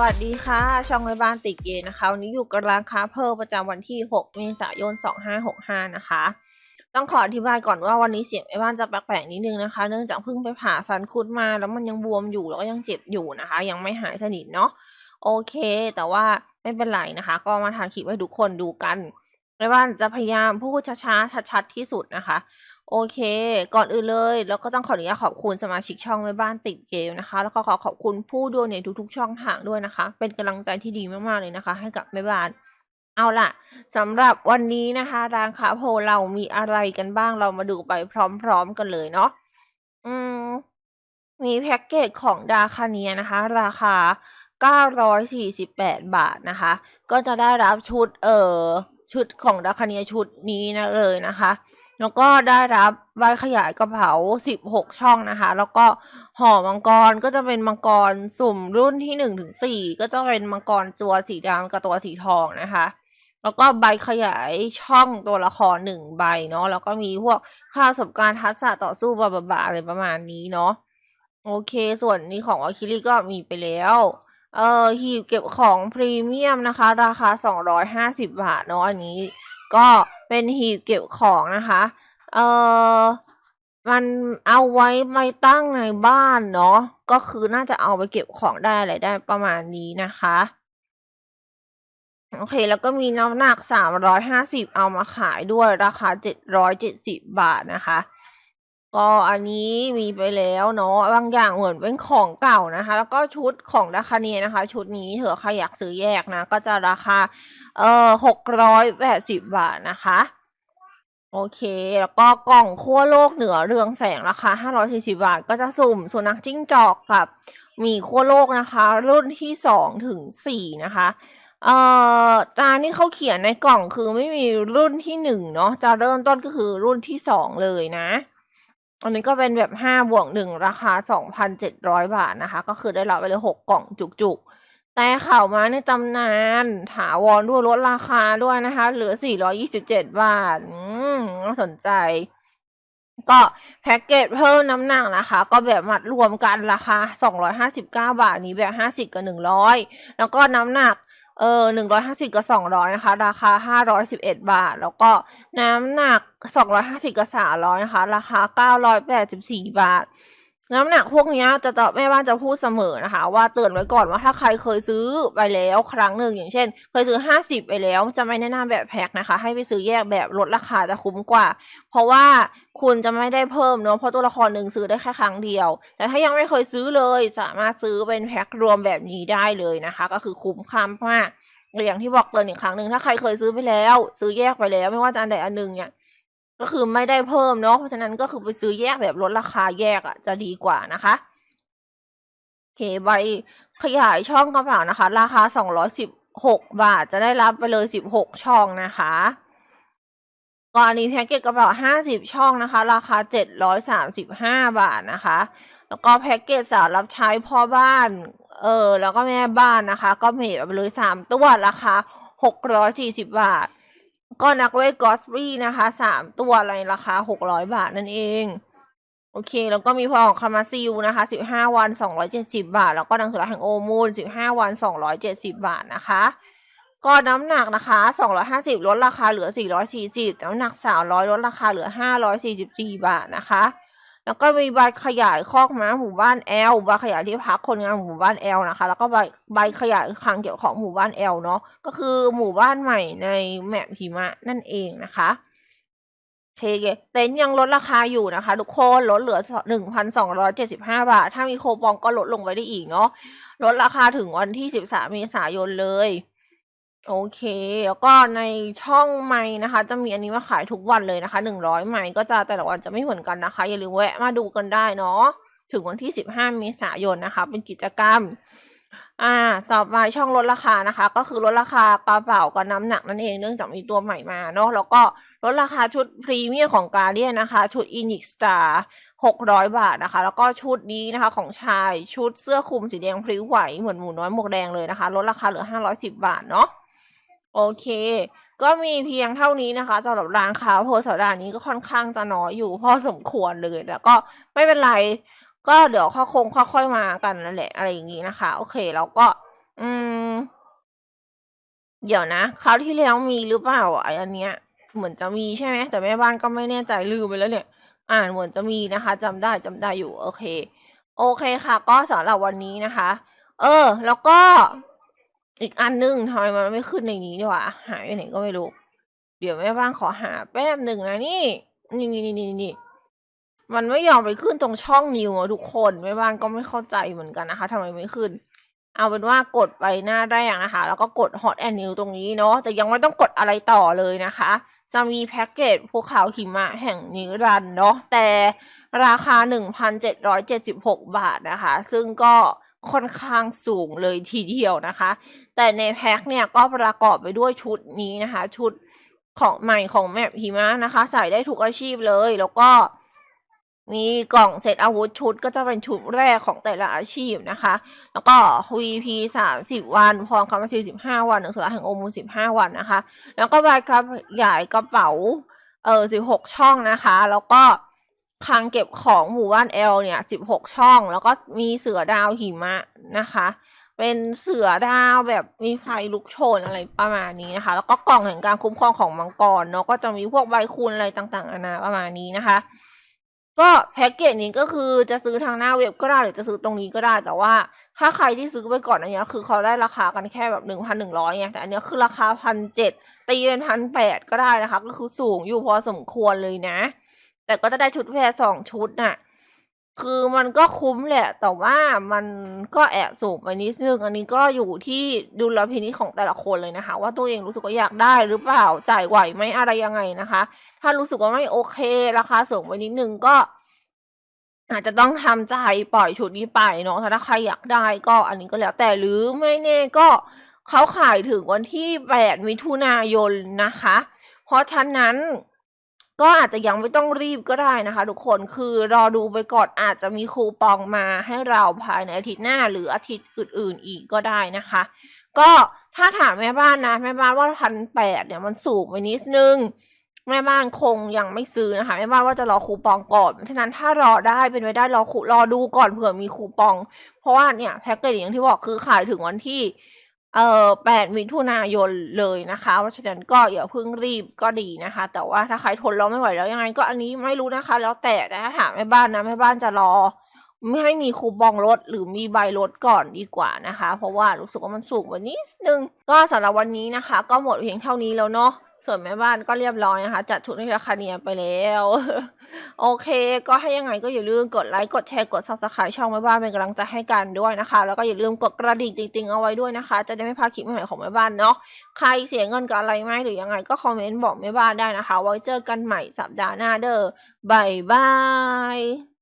วัสดีค่ะ ช่องในบ้านติดเกนะคะ วันนี้อยู่กับร้านค้าเพิ่มประจำวันที่ 6 เมษายน 2565 นะคะ ต้องขออธิบายก่อนว่าวันนี้เสียงไอ้บ้านจะแปลกๆนิดนึงนะคะ เนื่องจากเพิ่งไปผ่าฟันคุดมา แล้วมันยังบวมอยู่แล้วก็ยังเจ็บอยู่นะคะ ยังไม่หายสนิทเนาะ โอเค แต่ว่าไม่เป็นไรนะคะ ก็มาถ่ายคลิปให้ทุกคนดูกันไอ้บ้านจะพยายามพูดช้าๆชัดๆที่สุดนะคะ โอเค ก่อนอื่นเลยแล้วก็ต้องขออนุญาตขอบคุณสมาชิกช่องแม่บ้านติดเกมนะคะ แล้วก็ขอขอบคุณผู้ดูในทุกๆช่องทางด้วยนะคะ เป็นกำลังใจที่ดีมากๆเลยนะคะ ให้กับแม่บ้าน เอาล่ะสำหรับวันนี้นะคะ ร้านค้าโพลเรามีอะไรกันบ้างเรามาดูไปพร้อมๆกันเลยเนาะอืมมีแพ็กเกจของดาคาเนียนะคะ ราคา 948 บาทนะคะ ก็จะได้รับชุดเอ่อชุดของดาคาเนียชุดนี้นะเลยนะคะ แล้วก็ได้รับใบขยายกระเป๋า 16 ช่องนะคะ แล้วก็ห่อมังกรก็จะเป็นมังกรสุ่มรุ่นที่1ถึง4ก็จะเป็นมังกรตัวสีดำกับตัวสีทองนะคะ แล้วก็ใบขยายช่องตัวละครหนึ่งใบเนาะ แล้วก็มีพวกค่าประสบการณ์ทักษะต่อสู้บาบาอะไรประมาณนี้เนาะ โอเค ส่วนนี้ของวาคิริก็มีไปแล้วเอ่อหีบเก็บของพรีเมียมนะคะ ราคา 250 บาทเนาะอันนี้ ก็เป็นหีบเก็บของนะคะ เอ่อ มันเอาไว้ไม่ตั้งในบ้านเนาะ ก็คือน่าจะเอาไปเก็บของได้อะไรได้ประมาณนี้นะคะ โอเค แล้วก็มีน้ำหนัก 350 เอามาขายด้วยราคา 770 บาทนะคะ ก็อันนี้มีไปแล้วเนาะบางอย่างเหมือนเป็นของเก่านะคะ แล้วก็ชุดของดาคาเนียนะคะ ชุดนี้เถอะใครอยากซื้อแยกนะ ก็จะราคาเอ่อ680บบาทนะคะ โอเค แล้วก็กล่องขั้วโลกเหนือเรืองแสงราคา540บาท ก็จะสุ่มสุนัขจิ้งจอกกับหมีขั้วโลกนะคะ รุ่นที่2ถึง4นะคะเอ่อตามที่เขาเขียนในกล่องคือไม่มีรุ่นที่หนึ่งเนาะจะเริ่มต้นก็คือรุ่นที่สองเลยนะ อันนี้ก็เป็นแบบห้าบวกหนึ่งราคาสองพันเจ็ดร้อยบาทนะคะ ก็คือได้รับไปเลยหกกล่องจุกๆ แต่ข่าวมาในตำนาน ถาวรด้วยลดราคาด้วยนะคะ เหลือสี่ร้อยี่สิบเจ็ดบาท อืมน่าสนใจ ก็แพ็กเกจเพิ่มน้ำหนักนะคะ ก็แบบมัดรวมกันราคาสองร้อยห้าสิบเก้าบาทนี้แบบห้าสิบกับหนึ่งร้อยแล้วก็น้ำหนัก เออหนึ่งร้อยห้าสิบกับสองร้อยนะคะ ราคาห้าร้อยสิบเอ็ดบาท แล้วก็น้ำหนักสองร้อยห้าสิบกับสามร้อยนะคะ ราคาเก้าร้อยแปดสิบสี่บาท น้ำหนักพวกนี้จะตอบแม่บ้านจะพูดเสมอนะคะ ว่าเตือนไว้ก่อนว่าถ้าใครเคยซื้อไปแล้วครั้งหนึ่งอย่างเช่น เคยซื้อห้าสิบไปแล้ว จะไม่แนะนำแบบแพ็คนะคะ ให้ไปซื้อแยกแบบลดราคาจะคุ้มกว่า เพราะว่าคุณจะไม่ได้เพิ่มเนอะเพราะตัวละครหนึ่งซื้อได้แค่ครั้งเดียว แต่ถ้ายังไม่เคยซื้อเลยสามารถซื้อเป็นแพ็ครวมแบบนี้ได้เลยนะคะ ก็คือคุ้มค่ามากอย่างที่บอกเตือนอีกครั้งหนึ่งถ้าใครเคยซื้อไปแล้ว ซื้อแยกไปแล้ว ไม่ว่าจะอันใดอันหนึ่งเนี่ย ก็คือไม่ได้เพิ่มเนาะเพราะฉะนั้นก็คือไปซื้อแยกแบบลดราคาแยกอะ่ะ จะดีกว่านะคะโอเคใบขยายช่องกระเป๋านะคะ ราคาสองร้อยสิบหกบาทจะได้รับไปเลยสิบหกช่องนะคะก็อันนี้แพ็กเกจกระเป๋าห้าสิบช่องนะคะ ราคาเจ็ดร้อยสามสิบห้าบาทนะคะ แล้วก็แพ็กเกจสาวรับใช้พ่อบ้าน เออแล้วก็แม่บ้านนะคะ ก็มีไปเลยสามตัวราคาหกร้อยสี่สิบบาท ก็นักเวทกอสบี้นะคะสามตัวในราคาหกร้อยบาทนั่นเอง โอเค แล้วก็มีพอของคามาซิลนะคะสิบห้าวันสองร้อยเจ็ดสิบาท แล้วก็นังสือแห่งโอมูลสิบห้าวันสองร้อยเจ็ดสิบาทนะคะก็น้ำหนักนะคะสองร้อยห้าสิบลดราคาเหลือสี่ร้อยสี่สิบน้ำหนักสามร้อยลดราคาเหลือห้าร้อยสี่สิบสี่บาทนะคะ แล้วก็มีใบขยายคอกม้าหมู่บ้านแอลใบขยายที่พักคนงานหมู่บ้านแอลนะคะ แล้วก็ใบใบขยายคลังเกี่ยวของหมู่บ้านแอลเนาะก็คือหมู่บ้านใหม่ในแมปหิมะนั่นเองนะคะเคเต็นท์ยังลดราคาอยู่นะคะ ทุกคนลดเหลือหนึ่งพันสองร้อยเจ็สิบห้าบาท ถ้ามีโคปองก็ลดลงไปได้อีกเนาะลดราคาถึงวันที่สิบสามเมษายนเลย โอเค แล้วก็ในช่องไม้นะคะ จะมีอันนี้มาขายทุกวันเลยนะคะหนึ่งร้อยไม้ก็จะแต่ละวันจะไม่เหมือนกันนะคะ อย่าลืมแวะมาดูกันได้เนาะถึงวันที่สิบห้าเมษายนนะคะ เป็นกิจกรรม อ่า ต่อไปช่องลดราคานะคะ ก็คือลดราคากระเป๋ากับน้ำหนักนั่นเองเนื่องจากมีตัวใหม่มาเนาะแล้วก็ลดราคาชุดพรีเมียมของกาเดียนะคะ ชุดอินิกสตาร์หกร้อยบาทนะคะ แล้วก็ชุดนี้นะคะ ของชายชุดเสื้อคลุมสีแดงพริ้วไหวเหมือนหมูน้อยหมวกแดงเลยนะคะลดราคาเหลือห้าร้อยสิบบาทเนาะ โอเค ก็มีเพียงเท่านี้นะคะสำหรับร้านค้าโพสต์สดานี้ก็ค่อนข้างจะน้อยอยู่พอสมควรเลยแต่ก็ไม่เป็นไร ก็เดี๋ยวค่อยคงค่อยๆมากันนั่นแหละอะไรอย่างนี้นะคะ โอเคแล้วก็ อืม เดี๋ยวนะคราวที่แล้วมีหรือเปล่าอะไออันเนี้ย เหมือนจะมีใช่ไหมแต่แม่บ้านก็ไม่แน่ใจลืมไปแล้วเนี่ย อ่านเหมือนจะมีนะคะจำได้จำได้อยู่ โอเค โอเคค่ะ ก็สำหรับวันนี้นะคะ เออ แล้วก็ อีกอันนึงทำไมมันไม่ขึ้นในนี้ดีวะหายไปไหนก็ไม่รู้ เดี๋ยวแม่บ้านขอหาแป๊บหนึ่งนะนี่ นี่นี่นี่นี่มันไม่ยอมไปขึ้นตรงช่องนิวอะทุกคนแม่บ้านก็ไม่เข้าใจเหมือนกันนะคะทำไมไม่ขึ้น เอาเป็นว่ากดไปหน้าแรกนะคะ แล้วก็กด Hot and New ตรงนี้เนาะแต่ยังไม่ต้องกดอะไรต่อเลยนะคะ จะมีแพ็กเกจภูเขาหิมะแห่งนิรันเนาะแต่ราคา 1,776 บาทนะคะ ซึ่งก็ ค่อนข้างสูงเลยทีเดียวนะคะ แต่ในแพ็คเนี่ยก็ประกอบไปด้วยชุดนี้นะคะ ชุดของใหม่ของแมปหิมะนะคะ ใส่ได้ทุกอาชีพเลย แล้วก็มีกล่องเซตอาวุธชุดก็จะเป็นชุดแรกของแต่ละอาชีพนะคะ แล้วก็ VP สามสิบวันพร้อมคำว่าสิบห้าวันหนังสือแห่งโอมูสิบห้าวันนะคะ แล้วก็ใบกับใหญ่กระเป๋าเออสิบหกช่องนะคะ แล้วก็ คลังเก็บของหมู่บ้านเอลเนี่ยสิบหกช่อง แล้วก็มีเสือดาวหิมะนะคะ เป็นเสือดาวแบบมีไฟลุกโชนอะไรประมาณนี้นะคะ แล้วก็กล่องแห่งการคุ้มครองของมังกรเนาะก็จะมีพวกใบคูณอะไรต่างๆนานาประมาณนี้นะคะ ก็แพ็กเกจนี้ก็คือจะซื้อทางหน้าเว็บก็ได้หรือจะซื้อตรงนี้ก็ได้แต่ว่าถ้าใครที่ซื้อไปก่อนอันนี้คือเขาได้ราคากันแค่แบบหนึ่งพันหนึ่งร้อยไงแต่อันนี้คือราคาพันเจ็ดตีเป็นพันแปดก็ได้นะคะ ก็คือสูงอยู่พอสมควรเลยนะ แต่ก็จะได้ชุดแพรสองชุดน่ะ คือมันก็คุ้มแหละ แต่ว่ามันก็แอบสูงไปนิดนึงอันนี้ก็อยู่ที่ดุลพินิจของแต่ละคนเลยนะคะ ว่าตัวเองรู้สึกว่าอยากได้หรือเปล่าจ่ายไหวไหมอะไรยังไงนะคะ ถ้ารู้สึกว่าไม่โอเค ราคาสูงไปนิดนึงก็ อาจจะต้องทำใจปล่อยชุดนี้ไปเนาะถ้าใครอยากได้ก็อันนี้ก็แล้วแต่หรือไม่แน่ก็เขาขายถึงวันที่แปดมิถุนายนนะคะ เพราะฉะนั้น ก็อาจจะยังไม่ต้องรีบก็ได้นะคะ ทุกคนคือรอดูไปก่อนอาจจะมีคูปองมาให้เราภายในอาทิตย์หน้า หรืออาทิตย์อื่น ๆ อีกก็ได้นะคะ ก็ถ้าถามแม่บ้านนะ แม่บ้านว่าพันแปดเนี่ยมันสูงไปนิดนึงแม่บ้านคงยังไม่ซื้อนะคะแม่บ้านว่าจะรอคูปองก่อนฉะนั้นถ้ารอได้เป็นไปได้รอคูรอดูก่อนเผื่อมีคูปอง เพราะว่าเนี่ยแพ็กเกจอย่างที่บอกคือขายถึงวันที่ เอ่อ8มิถุนายนเลยนะคะ เพราะฉะนั้นก็อย่าเพิ่งรีบก็ดีนะคะ แต่ว่าถ้าใครทนรอไม่ไหวแล้วยังไงก็อันนี้ไม่รู้นะคะ แล้วแต่แต่ถ้าถามแม่บ้านนะแม่บ้านจะรอ ไม่ให้มีคูปองลดหรือมีใบลดก่อนดีกว่านะคะ เพราะว่ารู้สึกว่ามันสูงกว่านี้นึง ก็สำหรับวันนี้นะคะ ก็หมดเพียงเท่านี้แล้วเนาะ ส่วนแม่บ้านก็เรียบร้อยนะคะ จัดชุดในราคาเนียไปแล้ว โอเค ก็ให้ยังไงก็อย่าลืมกดไลค์กดแชร์กด subscribe ช่องแม่บ้านเป็นกำลังใจให้กันด้วยนะคะ แล้วก็อย่าลืมกดกระดิ่งติ๊งๆเอาไว้ด้วยนะคะ จะได้ไม่พลาดคลิปใหม่ของแม่บ้านเนาะใครเสียเงินกับอะไรไหมหรือยังไงก็คอมเมนต์บอกแม่บ้านได้นะคะ ไว้เจอกันใหม่สัปดาห์หน้าเด้อบายบาย